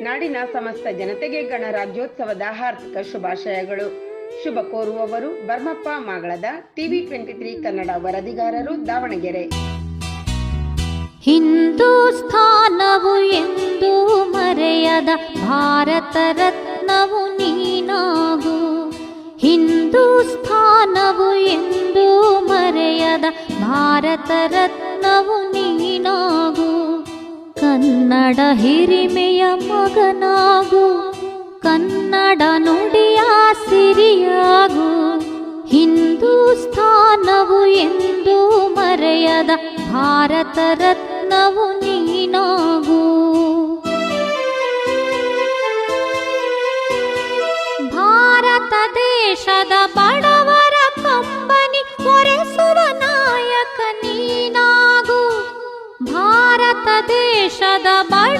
ನಾಡಿನ ಸಮಸ್ತ ಜನತೆಗೆ ಗಣರಾಜ್ಯೋತ್ಸವದ ಹಾರ್ದಿಕ ಶುಭಾಶಯಗಳು. ಶುಭ ಕೋರುವವರು ಬರ್ಮಪ್ಪ ಮಾಗಳದ ಟಿವಿ ಟ್ವೆಂಟಿ ತ್ರೀ ಕನ್ನಡ ವರದಿಗಾರರು ದಾವಣಗೆರೆ. ಹಿಂದೂಸ್ಥಾನವು ಎಂದು ಮರೆಯದ ಭಾರತ ರತ್ನವು ನೀನಾಗು. ಹಿಂದೂಸ್ಥಾನವು ಎಂದು ಮರೆಯದ ಭಾರತ ರತ್ನವು ನೀನಾಗು. ಕನ್ನಡ ಹಿರಿಮೆಯ ಮಗನಾಗು ಕನ್ನಡ ನುಡಿಯ ಸಿರಿಯಾಗು. ಹಿಂದೂಸ್ಥಾನವು ಎಂದು ಮರೆಯದ ಭಾರತ ರತ್ನವು ಭಾರತ ದೇಶದ ಬಡ